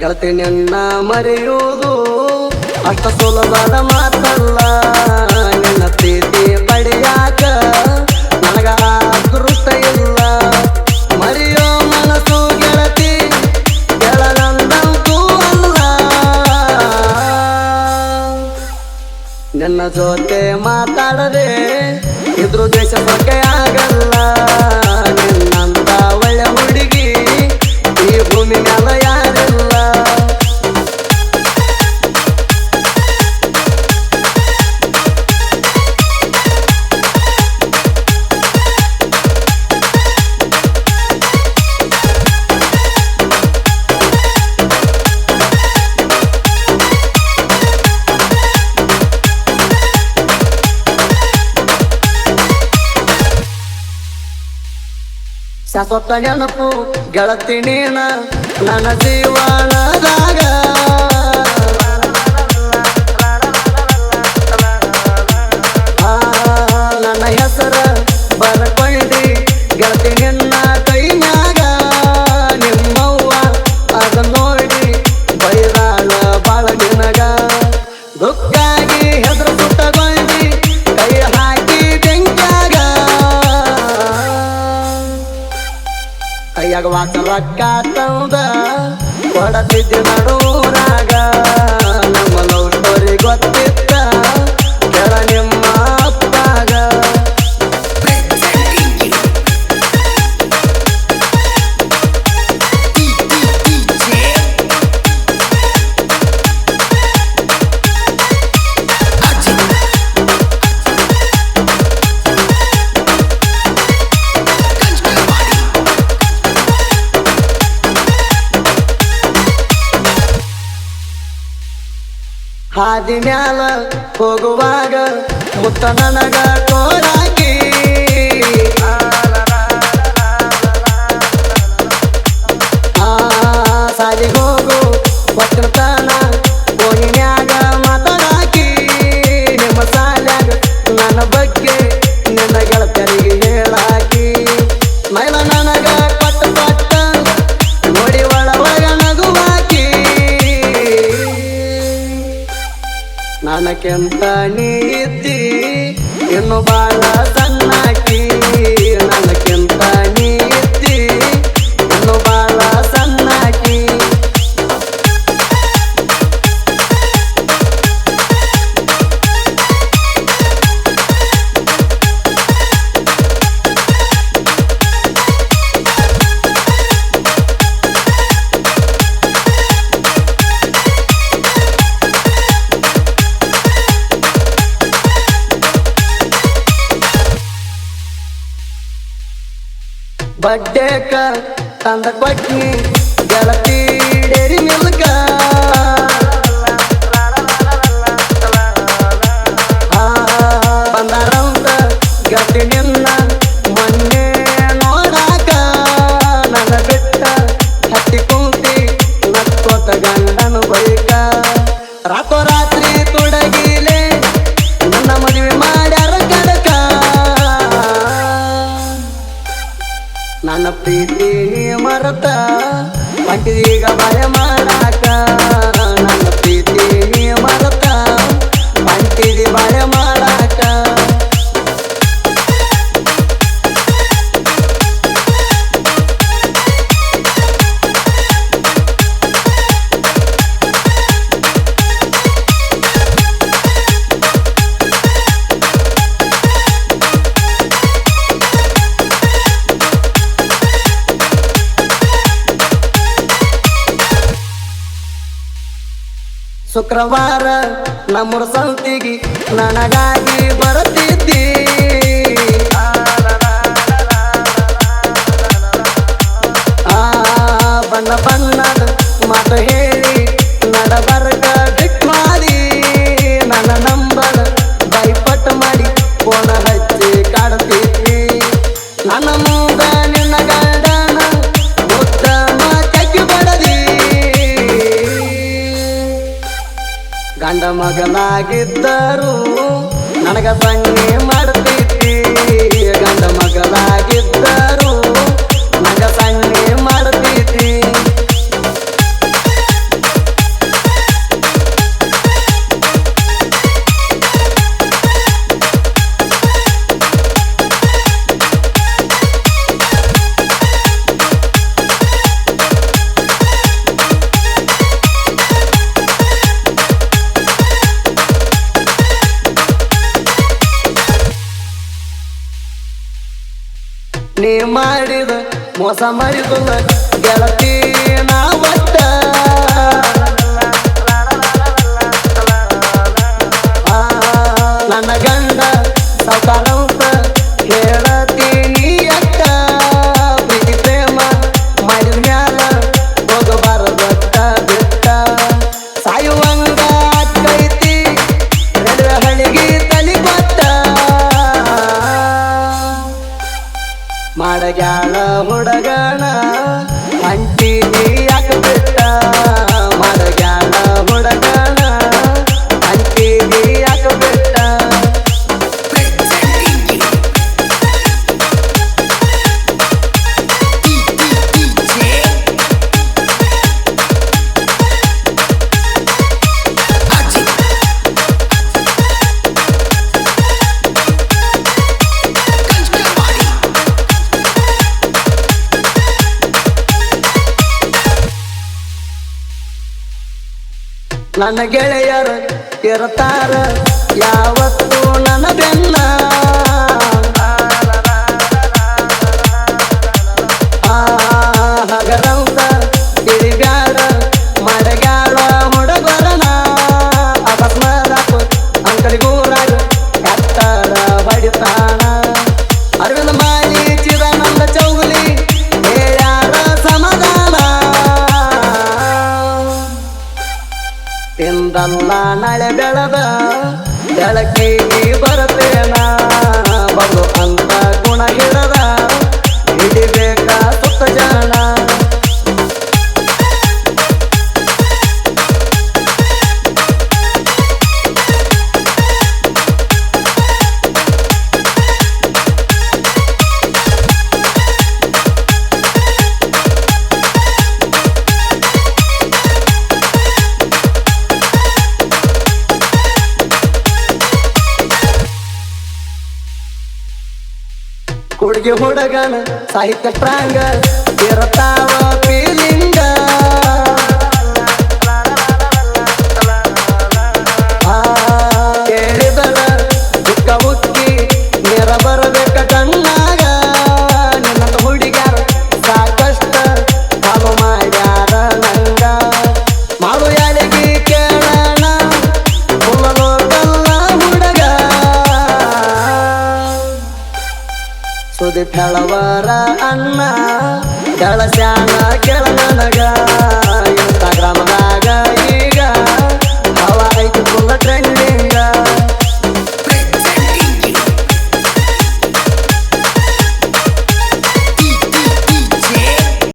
ಗೆಳತಿ ಮರೆಯೋದು ಅಷ್ಟ ಸುಲಭದ ಮಾತಲ್ಲ. ನಿನ್ನ ಪ್ರೀತಿ ಪಡೆಯಾಕ ನನಗ ಅದೃಷ್ಟ ಇಲ್ಲ. ಮರೆಯೋ ಮನಸ್ಸು ಗೆಳತಿ ಗೆಳದಂತೂ ಅಲ್ಲ. ನನ್ನ ಜೊತೆ ಮಾತಾಡದೆ ಇದ್ರು ದೇಶ ಬಗ್ಗೆ ಆಗಲ್ಲ ಶಾಶ್ವತ ನೆನಪು ಗೆಳತಿ ನೀನ, ನನ್ನ ಜೀವನದಾಗ. ನನ್ನ ಹೆಸರ ಬರ್ಕೊಂಡಿ ಗೆಳತಿ ನಿನ್ನ ಕೈ ಮ್ಯಾಗ ನಿಮ್ಮವ್ವ ಅದ ನೋಡಿ ಬೈರಾಳ ಬಾಳ ನಿನಗ. ದುಃಖಾಗಿ ರೊಕ್ಕ ತಂದ ಕೊಡತಿದ್ದೆ ನಡೂರಾಗ ಹಾದಿ ಮ್ಯಾಲ ಹೋಗುವಾಗ ಮುತ್ತ ನನಗ ಕೋರಾಕಿ ಆ ಸಾಲಿ ಹೋಗು ಒಕ್ಕಲ್ತನ ನನಕ್ಕೆಂತ ನೀ ಇದ್ದಿ ಬಡ್ಡೇಕ ತಂದ ಕೊಟ್ಟಿ ಗೆಳತಿ ಡೇರಿ ಮಿಲ್ಕ. ನನ್ನ ಪ್ರೀತಿ ನೀ ಮರತ ಈಗ ಭಯ ಮಾಡಾಕ. ನನ್ನ ಪ್ರೀತಿ ನೀ ಮರತ ಬಂಟಿದಿ ಭಯ ಶುಕ್ರವಾರ ನಮ್ಮೂರ ಸಂತಿಗೆ ನನಗಾಗಿ ಬರುತ್ತಿದ್ದಿ. ಆ ಬಣ್ಣ ಬಣ್ಣದ ಮಾತು ಗಂಡ ಮಗನಾಗಿದ್ದರು. ನನಗ ತಂಗಿ ಮಾಡ್ತಿದ್ದಿ. ಗಂಡ ಮಗಲಾಗಿದ್ದರು ಮೋಸ ಮಾಡಿದುಲ್ಲ ಗೆಳತಿ ನಾವತ್ತ. ನನ್ನ ನನ್ನ ಗೆಳೆಯರು ಇರುತ್ತಾರ. ಯಾವತ್ತು ದಳದ ಹುಡುಗನ ಸಾಹಿತ್ಯ ಪ್ರಾಂಗ ಬೆರತಾವ ಪೀಲಿಂಗ ಮಂದಿ ತಳವಾರ ಅಣ್ಣ ಕಳಸ್ಯಾನ ಕೆಳ ನನಗ.